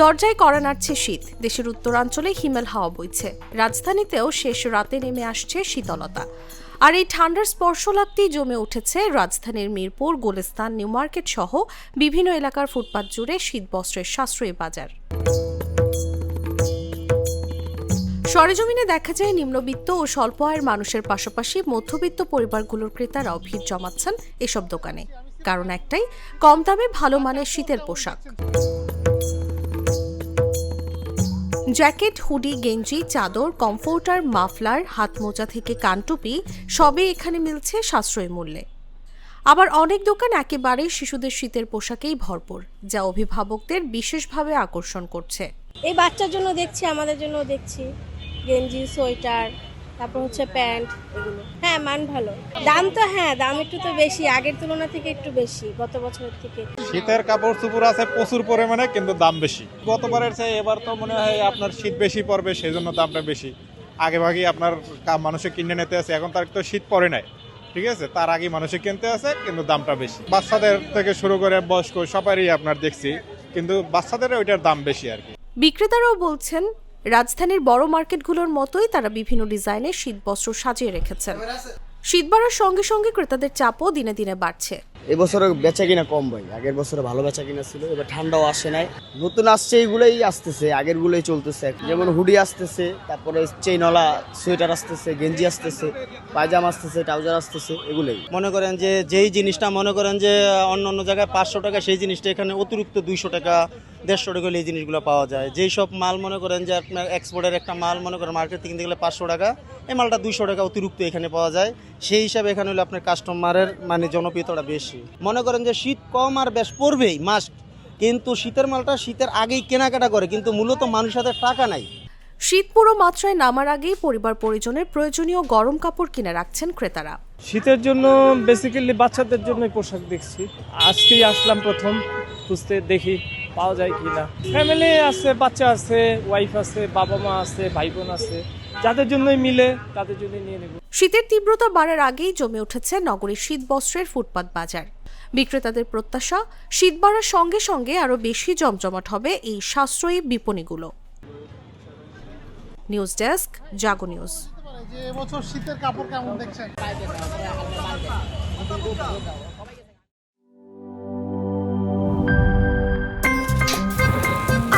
দরজায় করা নাড়ছে শীত। দেশের উত্তরাঞ্চলে হিমেল হাওয়া বইছে। রাজধানীতেও শেষ রাতে নেমে আসছে শীতলতা। আর এই ঠান্ডার স্পর্শ লাগতেই জমে উঠেছে রাজধানীর মিরপুর, গোলেস্তান নিউ মার্কেট সহ বিভিন্ন এলাকার ফুটপাত জুড়ে শীত বস্ত্রের সাশ্রয়ী বাজার। সরেজমিনে দেখা যায় নিম্নবিত্ত ও স্বল্প আয়ের মানুষের পাশাপাশি মধ্যবিত্ত পরিবারগুলোর ক্রেতারাও ভিড় জমাচ্ছেন এসব দোকানে। কারণ একটাই, কম দামে ভালো মানের শীতের পোশাক। জ্যাকেট, হুডি, গেঞ্জি, চাদর, কমফোর্টার, মাফলার হাত মোজা থেকে কানটুপি সবই এখানে মিলছে সাশ্রয়ী মূল্যে। আবার অনেক দোকান একেবারে শিশুদের শীতের পোশাকেই ভরপুর, যা অভিভাবকদের বিশেষভাবে আকর্ষণ করছে। এই বাচ্চার জন্য দেখছি, আমাদের জন্য দেখছি। গেঞ্জি, সোয়েটার তারপর হচ্ছে প্যান্ট এগুলো। হ্যাঁ মান ভালো। দাম তো হ্যাঁ দাম একটু তো বেশি। আগের তুলনা থেকে একটু বেশি গত বছরের থেকে। শীতের কাপড় চুপড় আছে প্রচুর পরিমাণে কিন্তু দাম বেশি। গতবারের চেয়ে এবার তো মনে হয় আপনার শীত বেশি পড়বে সেই জন্য দামটা বেশি। আগে ভাগে আপনার মানুষে কিনে নিতে আছে এখন তার তো শীত পড়ে নাই। ঠিক আছে? তার আগে মানুষে কিনতে আছে কিন্তু দামটা বেশি। বাচ্চাদের থেকে শুরু করে বয়স্ক সবারই আপনার দেখছি কিন্তু বাচ্চাদের ওইটার দাম বেশি আর কি। বিক্রেতারাও বলছেন রাজধানীর বড় মার্কেটগুলোর মতোই তারা বিভিন্ন ডিজাইনের শীতবস্ত্র সাজিয়ে রেখেছেন। শীত বাড়ার সঙ্গে সঙ্গে ক্রেতাদের চাপও দিনে দিনে বাড়ছে। এবছরে বেচা কিনা কম ভাই, আগের বছরে ভালো বেচা কিনা ছিল, এবার ঠান্ডাও আসে নাই। নতুন আসছে এইগুলোই আসতেছে আগের গুলোই চলতেছে। যেমন হুডি আসতেছে, তারপরে চেইনওয়ালা সোয়েটার আসতেছে, গেঞ্জি আসতেছে, পায়জামা আসতেছে, ট্রাউজার আসতেছে, এগুলোই। মনে করেন যে, যেই জিনিসটা মনে করেন যে, অন্য অন্য জায়গায় পাঁচশো টাকা, সেই জিনিসটা এখানে অতিরিক্ত দুইশো টাকা, দেড়শো টাকা হলে এই জিনিসগুলো পাওয়া যায়। যেই সব মাল মনে করেন যে আপনার এক্সপোর্টের একটা মাল মনে করেন মার্কেট কিনতে গেলে পাঁচশো টাকা, এই মালটা দুইশো টাকা অতিরিক্ত এখানে পাওয়া যায়। সেই হিসাবে এখানে হলে আপনার কাস্টমারের মানে জনপ্রিয়তাটা বেশি। মনে করেন যে শীত কম আর বেশ পড়বেই মাস্ট কিন্তু শীতের মালটা শীতের আগেই কেনাকাটা করে কিন্তু মূলত মানুষের হাতে টাকা নাই। শীত পুরো মাত্রায় নামার আগেই পরিবার পরিজনের প্রয়োজনীয় গরম কাপড় কিনে রাখছেন ক্রেতারা। শীতের জন্য বেসিক্যালি বাচ্চাদের জন্য পোশাক দেখছি। আজকেই আসলাম প্রথম খুঁজতে দেখি পাওয়া যায় কি না ফ্যামিলি আছে বাচ্চা আছে ওয়াইফ আছে বাবা মা আছে ভাই বোন আছে। যাদের জন্যই মিলে তাদের জন্য নিয়ে নেব। শীতের তীব্রতা বাড়ার আগেই জমে উঠেছে নগরীর শীত বস্ত্রের ফুটপাত বাজার। বিক্রেতাদের প্রত্যাশা শীত বাড়ার সঙ্গে সঙ্গে আরও বেশি জমজমাট হবে এই সাশ্রয়ী বিপণীগুলো। News desk Jago news. এবছর শীতের কাপড় কেমন দেখছেন?